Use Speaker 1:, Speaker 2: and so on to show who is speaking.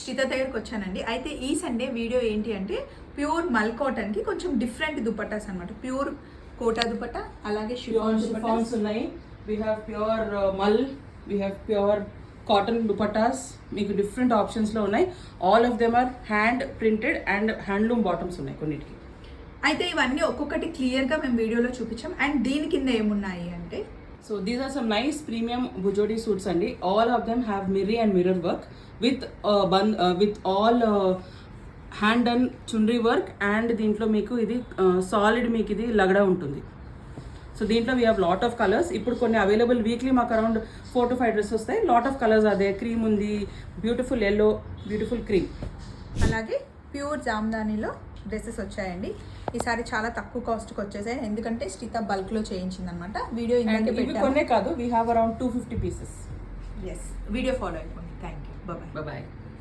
Speaker 1: శ్రీత దగ్గరకు వచ్చానండి. అయితే ఈ సండే వీడియో ఏంటి అంటే ప్యూర్ మల్ కాటన్కి కొంచెం డిఫరెంట్ దుపట్టాస్ అనమాట ప్యూర్ కోటా దుపట్టా అలాగే షిఫాన్
Speaker 2: షిఫాన్స్ ఉన్నాయి. We have pure mul we have pure cotton dupattas మీకు డిఫరెంట్ ఆప్షన్స్లో ఉన్నాయి. All of them are hand printed and handloom bottoms ఉన్నాయి కొన్నిటికి.
Speaker 1: అయితే ఇవన్నీ ఒక్కొక్కటి క్లియర్గా మేము వీడియోలో చూపించాం. అండ్ దీని కింద ఏమున్నాయి అంటే
Speaker 2: so these are some nice premium Bhujodi suits అండి ఆల్ ఆఫ్ దెమ్ హ్యావ్ మిర్రీ and mirror work with bun with all hand and chundri work and దీంట్లో మీకు ఇది సాలిడ్ మీకు ఇది లగడ ఉంటుంది. సో దీంట్లో we have lot of colours ఇప్పుడు కొన్ని అవైలబుల్ వీక్లీ మాకు around four to five dress వస్తాయి. లాట్ ఆఫ్ కలర్స్ అదే క్రీమ్ ఉంది బ్యూటిఫుల్ ఎల్లో బ్యూటిఫుల్ క్రీమ్
Speaker 1: అలాగే ప్యూర్ జామ్దానిలో డ్రెస్సెస్ వచ్చాయండి. ఈసారి చాలా తక్కువ కాస్ట్కి వచ్చేసాయి. ఎందుకంటే శ్రీత బల్క్లో చేయించింది అనమాట వీడియో ఇందాకే పెట్టాను.
Speaker 2: కొన్నే కాదు we have around two fifty pieces
Speaker 1: yes video follow అయిపోండి. Thank you bye
Speaker 2: bye